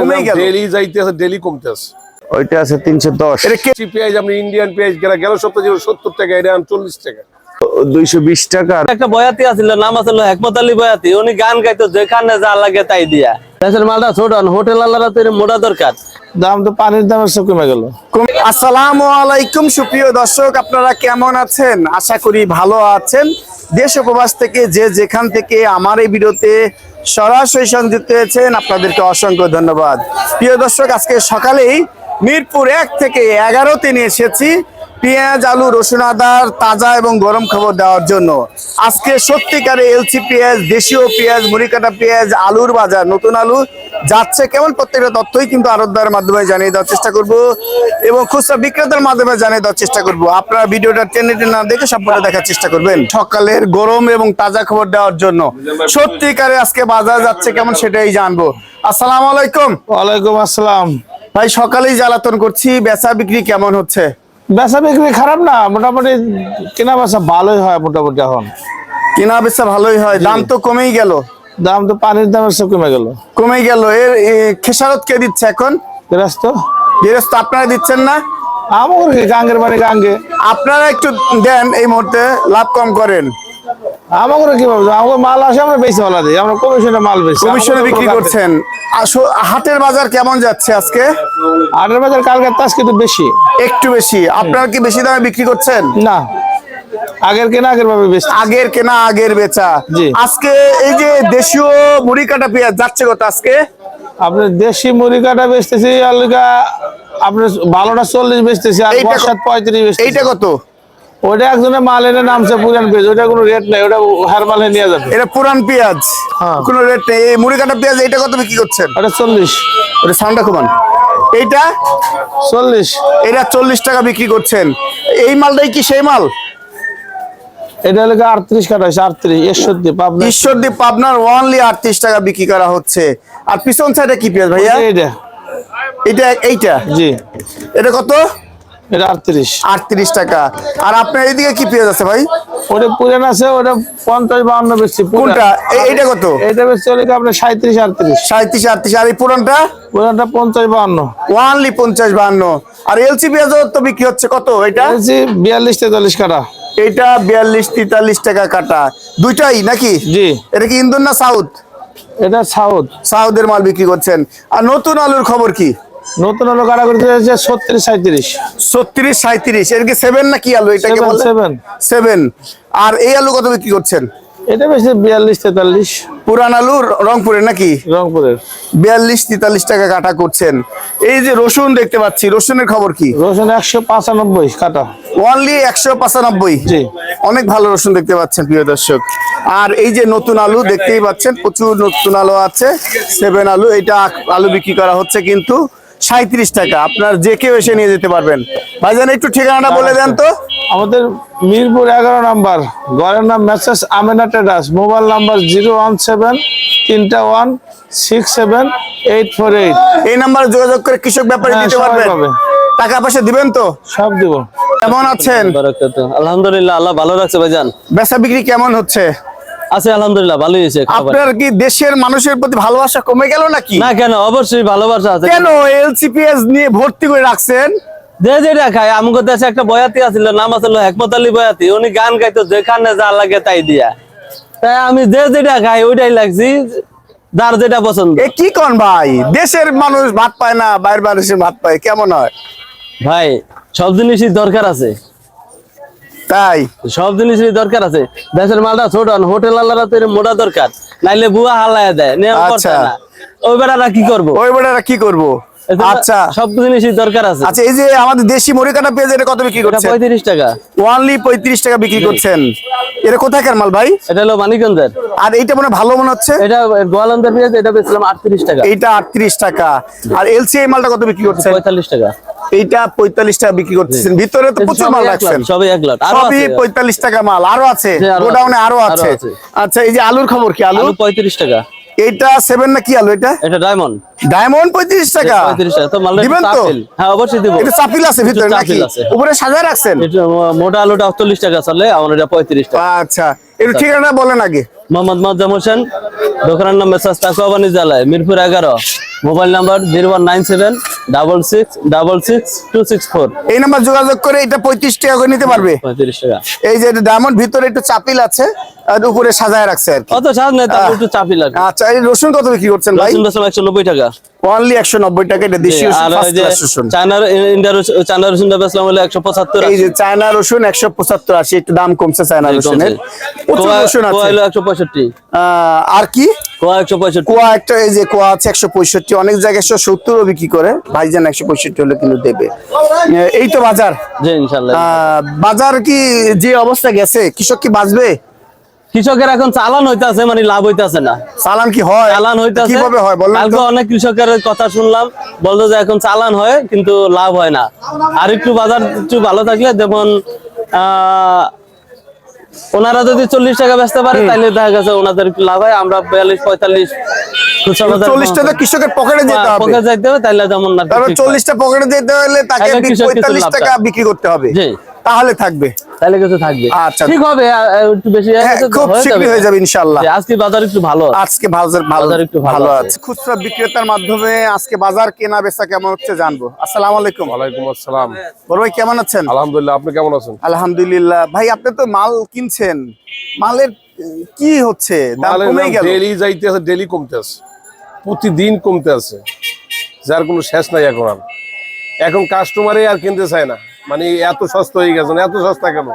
কমেই গেল। ডেলি যাইতেছে ডেলি কমতেছে ওইটা আছে তিনশো দশ। কেজি পেঁয়াজ আপনি ইন্ডিয়ান পেঁয়াজ গেল গেল সপ্তাহে ছিল সত্তর টাকা এটা চল্লিশ টাকা। দুইশো বিশ টাকা। একটা বয়াতি আছিল নাম আছিল হেকমত আলী বয়াতি। উনি গান গাইতো যেখানে যা লাগে তাই দিয়া। দেশের মালটা ছোট হোটেল আল্লাহরা তো মোটা দরকার। দাম তো পানির দামের সব কমে গেল। আসসালামু আলাইকুম সুপ্রিয় দর্শক আপনারা কেমন আছেন? আশা করি ভালো আছেন। দেশ উপবাস থেকে যে যেখান থেকে আমার এই ভিডিওতে সরাসরি সংযুক্ত হয়েছেন আপনাদেরকে অসংখ্য ধন্যবাদ। প্রিয় দর্শক, আজকে সকালেই মিরপুর এক থেকে এগারোতে নিয়ে এসেছি। পেঁয়াজ আলু রসুন আদার তাজা এবং গরম খবর দেওয়ার জন্য। আজকে সত্যিকারে এলসি পেঁয়াজ দেশীয় পেঁয়াজ মুড়িকাটা পেঁয়াজ আলুর বাজার নতুন আলু যাচ্ছে কেমন প্রত্যেকটা তথ্যই কিন্তু আরতদার মাধ্যমে জানিয়ে দেওয়ার চেষ্টা করব এবং খুচরা বিক্রেতার মাধ্যমে জানিয়ে দেওয়ার চেষ্টা করব। আপনারা ভিডিওটা টেনে টেনে না দেখে সম্পূর্ণ দেখার চেষ্টা করবেন। সকালের গরম এবং তাজা খবর দেওয়ার জন্য। সত্যিকারে আজকে বাজার যাচ্ছে কেমন সেটাই জানব। আসসালাম আলাইকুম। ওয়ালাইকুম আসসালাম। ভাই সকালেই জ্বালাতন করছি বেচা বিক্রি কেমন হচ্ছে? বেচা বিক্রি খারাপ না মোটামুটি কেনা বেচা ভালোই হয় মোটামুটি এখন। কেনা বেচা ভালোই হয় দাম তো কমেই গেল। দাম তো পানির দাম সব কমে গেল। কমে গেল। এর খেসারত কে দিচ্ছে এখন? গৃহস্থ গৃহস্থ আপনারা দিচ্ছেন না? আমার গাঙ্গের বাড়ি গাঙ্গে। আপনারা একটু দেন এই মুহূর্তে লাভ কম করেন। আমাকে কি ভাবছ আমাকে মাল আসে আমরা বেশি ভালো দিই। আমরা কমিশনে মাল বেশি কমিশনে বিক্রি করছেন। হাটের বাজার কেমন যাচ্ছে আজকে? আটের বাজার কালকের তাস কিন্তু বেশি। একটু বেশি। আপনারা কি বেশি দামে বিক্রি করছেন? না। আগের কেনা আগের ভাবে বেশি আগের কেনা আগের বেচা। আজকে এই যে দেশীয় মুড়ি কাটা পেঁয়াজ যাচ্ছে কত আজকে? আপনার দেশি মুড়ি কাটা বেচতেছি আলগা আপনার ভালোটা চল্লিশ বেচতেছি আর এইটা পঁয়ত্রিশ এইটা কত? ওইটা একজনের মাল এনে নামছে পুরান পেজ ওটা কোনো রেট নাই ওটা হার মালে নিয়ে যাবে। এটা পুরান পেঁয়াজ হ্যাঁ। কোনো রেট নেই। এই মুড়ি কাটা পেঁয়াজ এইটা কত বিক্রি করছেন? ওটা চল্লিশ। ওটা সাউন্ডটা কমান। এইটা? চল্লিশ। এটা চল্লিশ টাকা বিক্রি করছেন। এই মালটাই কি সেই মাল? এটা হলো আটত্রিশ কাটা হয়েছে আটত্রিশ। একষট্টি পাবনা। ঈশ্বরদীপ পাবনার আটত্রিশ টাকা বিক্রি করা হচ্ছে। আর পিছন সাইডে কি পেঁয়াজ ভাইয়া? এইটা। এটা এইটা? জি। এটা কত? এটা আটত্রিশ। আটত্রিশ টাকা। আর আপনার এইদিকে কি পেঁয়াজ আছে ভাই? ওটা পুরান আছে ওটা পঞ্চাশ বাউন্ন বেশি কোনটা? এ- এইটা কত? এটা বেশি হলে আপনার সাঁত্রিশ আটত্রিশ। সাঁত্রিশ আটত্রিশ। আর এই পুরানটা? পুরানটা ওয়ানলি পঞ্চাশ বাহান্ন। আর এলসি পেঁয়াজ তো বিক্রি হচ্ছে কত এটা? বলছি বিয়াল্লিশ তেতাল্লিশ কাটা। এইটা বিয়াল্লিশ তেতাল্লিশ টাকা কাটা। দুইটাই নাকি? জি। এটা কি ইন্দোর না সাউথ? এটা সাউথ। সাউথের মাল বিক্রি করছেন। আর নতুন আলুর খবর কি? নতুন কাটা করতে হচ্ছে ছত্রিশ সাঁত্রিশ ছত্রিশ সাঁত্রিশ এর কি সেভেন না কি আলু? এটাকে seven। সেভেন আর এই আলু কত বিক্রি করছেন? এটা বেশি বিয়াল্লিশ তেতাল্লিশ। পুরান আলু রংপুরের নাকি? রংপুরের। বিয়াল্লিশ তেতাল্লিশ টাকা কাটা করছেন। এই যে রসুন দেখতে পাচ্ছি রসুনের খবর কি? রসুন একশো পাঁচানব্বই কাটা। ওনলি একশো পঁচানব্বই। অনেক ভালো রসুন দেখতে পাচ্ছেন প্রিয় দর্শক। আর এই যে নতুন আলু দেখতেই পাচ্ছেন প্রচুর নতুন আলু আছে। সেভেন আলু এটা আলু বিক্রি করা হচ্ছে কিন্তু সাঁত্রিশ টাকা। আপনার যে কেউ এসে নিয়ে যেতে পারবেন। ভাইজান একটু ঠিকানাটা বলে দেন তো। আমাদের মিরপুর এগারো নাম্বার। ঘরের নাম message Amena traders. Mobile number zero one seven তিনটা one six seven eight four eight. এই নাম্বারে যোগাযোগ করে কৃষক ব্যাপারে হ্যাঁ, দিতে সবাই পারবেন। টাকা পয়সা দিবেন তো? সব দিব। কেমন আছেন? আলহামদুলিল্লাহ আল্লাহ ভালো রাখছে ভাইজান। বেচা বিক্রি কেমন হচ্ছে? আছে আলহামদুলিল্লাহ ভালোই হয়েছে আপনার কি দেশের মানুষের প্রতি ভালোবাসা কমে গেল নাকি? না কেন অবশ্যই ভালোবাসা আছে। কেন এলসিপিএস নিয়ে ভর্তি করে রাখছেন? যে যেটা খায় আমাদের দেশে একটা বয়াতি আছিল নাম আছিল হেকমত আলী বয়াতি। উনি গান গাইতো যেখানে যা লাগে তাই দিয়া। তাই আমি যে যেটা খাই ওইটাই লাগছি যার যেটা পছন্দ। এ কি কোন ভাই? দেশের মানুষ ভাত পায় না বাইরের মানুষের ভাত পায় কেমন হয়? ভাই সব জিনিসই দরকার আছে। তাই? সব জিনিসেরই দরকার আছে। দেশের মালটা ছোট হোটেল আল্লাহরা তো মোটা দরকার। নাইলে বুয়া হালায় দেয় আচ্ছা। ওই বেড়ারা কি করব? ওই বেটারা কি করব? আচ্ছা। সব জিনিসই দরকার আছে। আচ্ছা এই যে আমাদের দেশি মুড়ি কাটা পেঁয়াজ এটা কত বিক্রি এটা করছেন? পঁয়ত্রিশ টাকা। ওয়ানলি পঁয়ত্রিশ টাকা বিক্রি করছেন। এটা কোথাকার মাল ভাই? এটা হলো মানিকগঞ্জের। আর এইটা মনে ভালো মনে হচ্ছে? এটা গোয়ালন্দার পেঁয়াজ এটা বেচলাম আটত্রিশ টাকা। এইটা আটত্রিশ টাকা। আর এলসি এই মালটা কত বিক্রি করছেন? পঁয়তাল্লিশ টাকা। এইটা পঁয়তাল্লিশ টাকা বিক্রি করতেছেন। ভিতরে তো প্রচুর মাল রাখছেন। সবই পঁয়তাল্লিশ টাকা মাল আরও আছে। গোডাউনে আরও আছে। আচ্ছা এই যে আলুর খবর কি আলু? পঁয়ত্রিশ টাকা। এইটা সেভেন না কি আলু এটা? এটা ডায়মন্ড ডায়মন্ড পঁয়ত্রিশ টাকা। পঁয়ত্রিশ টাকা। তো মালটা দিবেন তো? হ্যাঁ অবশ্যই দিব। এটা চাপিল আছে ভিতরে নাকি? উপরে সাজায় রাখছেন? মোটা আলুটা চল্লিশ টাকা চলে আমার এটা পঁয়ত্রিশ টাকা। আচ্ছা একটু ঠিকানা বলেন আগে। মোহাম্মদ মোয়াজ্জাম হোসেন দোকানের নাম মেসাজ তাকুয়াবানি জেলায় মিরপুর এগারো। Mobile number zero one nine seven double six double six two six four. এই নাম্বার যোগাযোগ করে এটা পঁয়ত্রিশ টাকা করে নিতে পারবে। পঁয়ত্রিশ টাকা। এই যে ডায়মন্ড ভিতরে একটু চাপিল আছে আর উপরে সাজায় রাখছে আর কি। অত সাজ নেই তারপর একটু চাপি লাগে আচ্ছা এই রসুন কত বিক্রি করছেন ভাই? রসুন রসুন একশো নব্বই টাকা। অনলি এটা দেশি রসুন হলে এই যে চায়না রসুন একশো পঁচাত্তর আশি একটু দাম কমছে চায়না রসুনের। প্রচুর রসুন আছে। কোয়া একশো পঁয়ষট্টি। আহ, আর কি? কোয়া একশো পঁয়ষট্টি? কোয়া একটা এই যে কোয়া আছে একশো পঁয়ষট্টি অনেক জায়গায় একশো সত্তরও বিক্রি করে ভাইজান একশো পঁয়ষট্টি হলে কিন্তু দেবে। এই তো বাজার। জি ইনশাল্লাহ। বাজার কি যে অবস্থা গেছে কৃষক কি বাঁচবে? কৃষকের এখন চালান হইতাছে মানে লাভ হইতাছে না। চালান কি হয়? চালান হইতাছে। কীভাবে হয় বলেন কালকে অনেক কৃষকের কথা শুনলাম বলতো যে এখন চালান হয় কিন্তু লাভ হয় না। আর একটু বাজার একটু ভালো থাকলে যেমন আহ, ওনারা যদি চল্লিশ টাকা বেচতে পারে তাহলে দেখা গেছে ওনাদের লাভ হয়। আমরা বিয়াল্লিশ পঁয়তাল্লিশ চল্লিশটা তো কৃষকের পকেটে যেতে হবে। পকেট যাইতে হবে তাহলে যেমন হয়। চল্লিশটা পকেটে যেতে হলে তাকে পঁয়তাল্লিশ টাকা বিক্রি করতে হবে। জি। তাহলে থাকবে। তাহলে কিছু থাকবে। আচ্ছা। ঠিক হবে একটু বেশি হয়ে খুব শীঘ্রই হয়ে যাবে ইনশাল্লাহ আজকে বাজার একটু ভালো। আছে। আজকে বাজার ভালো। বাজার একটু ভালো আছে। খুচরা বিক্রেতার মাধ্যমে আজকে বাজার কেনা বেচা কেমন হচ্ছে জানব। আসসালামু আলাইকুম। ওয়ালাইকুম আসসালাম। বড় ভাই কেমন আছেন? আলহামদুলিল্লাহ আপনি কেমন আছেন? আলহামদুলিল্লাহ। ভাই আপনি তো মাল কিনছেন। মালের কি হচ্ছে? দাম কমে গেল। ডেলি যাইতে আছে ডেলি কমতে আছে। প্রতিদিন কমতে আছে। যার কোনো শেষ নাই এখন এখন কাস্টমারে আর কিনতে চায় না। মানে এত সস্তা হয়ে গেছে না, এত সস্তা কেন?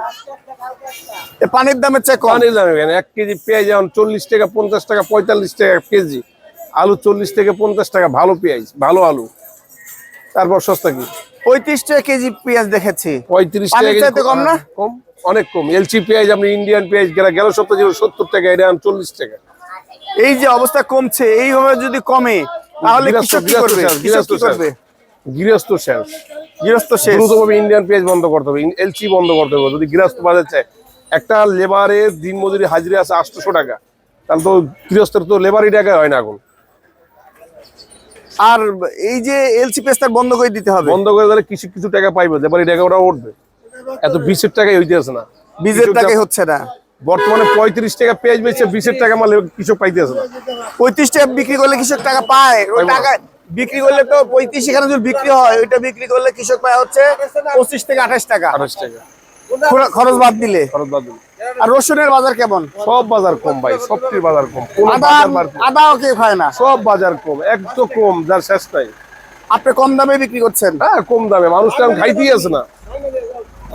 পানির দামের চেয়ে পানির দামে কেন? এক কেজি পেঁয়াজ যেমন চল্লিশ টাকা পঞ্চাশ টাকা পঁয়তাল্লিশ টাকা কেজি। আলু চল্লিশ থেকে পঞ্চাশ টাকা ভালো পেঁয়াজ ভালো আলু। তারপর সস্তা কি? পঁয়ত্রিশ টাকা কেজি পেঁয়াজ দেখেছি। পঁয়ত্রিশ টাকা কম না? কম অনেক কম। এলচি পেঁয়াজ আপনি ইন্ডিয়ান পেঁয়াজ গেলে গেল সপ্তাহে ছিল সত্তর টাকা এটা এখন চল্লিশ টাকা। এই যে অবস্থা কমছে এইভাবে যদি কমে তাহলে কৃষক কি করবে? গৃহস্থ শেষ। গৃহস্থ শেষ। দ্রুতভাবে ইন্ডিয়ান পেঁয়াজ বন্ধ করতে হবে। এলচি বন্ধ করতে হবে। যদি গৃহস্থ বাজার চায় একটা লেবারের দিন মজুরি হাজিরা আছে আটশোশো টাকা। তাহলে তো গৃহস্থের তো লেবারই টাকা হয় না এখন। আর এই যে এলসি পেস্তার বন্ধ করে দিতে হবে। বন্ধ করে দিলে কিছু কিছু টাকা পাইবে লেবারই টাকা ওরা উঠবে। এত বিশের টাকাই হইতে আছে না। বীজের টাকাই হচ্ছে না। বর্তমানে পঁয়ত্রিশ টাকা পেঁয়াজ বেচছে বিশের টাকা মালে কৃষক পাইতে আছে না। পঁয়ত্রিশ টাকা বিক্রি করলে কৃষক টাকা পায়। টাকা বিক্রি করলে তো পঁয়ত্রিশ এখানে যদি বিক্রি হয় ওইটা বিক্রি করলে কৃষক পায় হচ্ছে পঁচিশ থেকে আঠাশ টাকা। আঠাশ টাকা। খরচ বাদ দিলে। খরচ বাদ দিলে। আর রসুনের বাজার কেমন? সব বাজার কম ভাই সবটির বাজার কম। আদাও কেউ খায় না? সব বাজার কম একদম কম যার শেষ নাই। আপনি কম দামে বিক্রি করছেন? হ্যাঁ কম দামে। মানুষ তো এখন খাইতেই আছে না।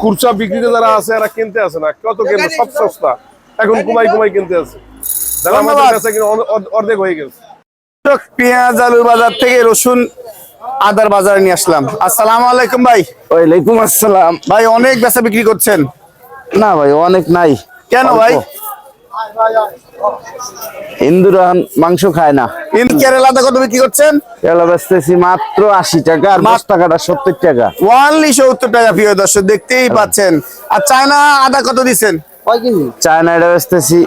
খুচরা বিক্রিতে যারা আছে এরা কিনতে আছে না। কত কেন সব সস্তা। এখন কুমাই কুমাই কিনতে আছে যারা আমাদের কাছে অর্ধেক হয়ে গেছে। পেঁয়াজ আলুর বাজার থেকে রসুন আদার বাজারে নিয়ে আসলাম। আসসালামু আলাইকুম ভাই। ওয়ালাইকুম আসসালাম। ভাই অনেক বেচা বিক্রি করছেন। না ভাই অনেক নাই। কেন ভাই? হিন্দুরা মাংস খায় না। ইন কেরালা আদা কত বিক্রি করছেন? এলা বেচতেছি মাত্র আশি টাকা আর দশ টাকাটা সত্তর টাকা। ওয়ানলি সত্তর টাকা প্রিয় দর্শক দেখতেই পাচ্ছেন। আর চায়না আদা কত দিচ্ছেন? চায়না এটা বেচতেছি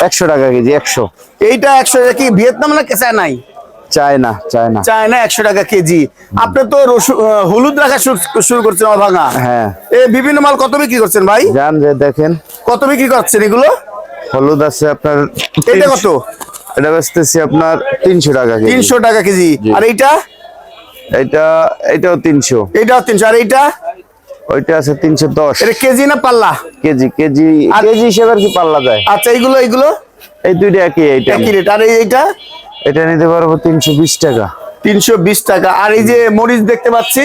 একশো টাকা কেজি একশো। এইটা একশো কি ভিয়েতনাম না চায় নাই চায়না চায়না। চায়না একশো টাকা কেজি। আপনি তো হলুদ রাখা শুরু- করছেন অভাঙা। হ্যাঁ। এ বিভিন্ন মাল কত বিক্রি করছেন ভাই? যান যে দেখেন। কত বিক্রি করছেন এগুলো? হলুদ আছে আপনার এটা কত? এটা বেচতেছি আপনার তিনশো টাকা তিনশো টাকা কেজি। আর এইটা? এটা এটাও তিনশো। এইটাও তিনশো। আর এইটা? ওইটা আছে তিনশো দশ। এটা কেজি না পাল্লা? কেজি কেজি কেজি হিসেবে আর কি পাল্লা যায় আচ্ছা এইগুলো এইগুলো? এই দুইটা একই এইটা একই রেট আর এইটা? এটা নিতে পারব তিনশো বিশ টাকা। তিনশো বিশ টাকা। আর এই যে মরিচ দেখতে পাচ্ছি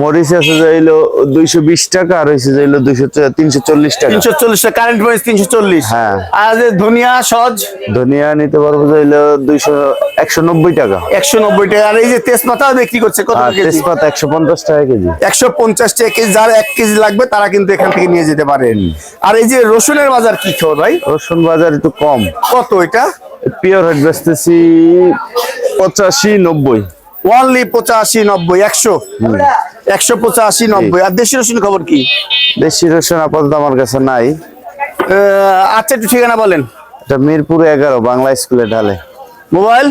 মরিচ আছে যাইলো দুইশো বিশ টাকা আর হয়েছে যাইলো দুইশো তিনশো চল্লিশ টাকা। তিনশো চল্লিশ টাকা কারেন্ট মরিচ তিনশো চল্লিশ। হ্যাঁ। আর ধনিয়া সজ? ধনিয়া নিতে পারব যাইলো দুইশো একশো নব্বই টাকা। একশো নব্বই টাকা আর এই যে তেজপাতা বিক্রি করছে কত তেজপাতা একশো পঞ্চাশ টাকা কেজি। একশো পঞ্চাশ টাকা কেজি যার এক কেজি লাগবে তারা কিন্তু এখান থেকে নিয়ে যেতে পারেন। আর এই যে রসুনের বাজার কি খবর ভাই? রসুন বাজার একটু কম। কত এটা? পিওর হেড বেচতেছি পঁচাশি নব্বই। ওয়ানলি পঁচাশি নব্বই একশো? একশো পঁচাশি নব্বই। আর দেশি রসুন খবর কি? দেশি রসুন আপাতত আমার কাছে নাই। আচ্ছা একটু ঠিকানা বলেন। এটা মিরপুর এগারো বাংলা স্কুলে ঢালে। Mobile?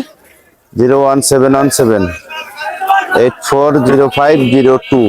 Zero one seven one seven eight four zero five zero two.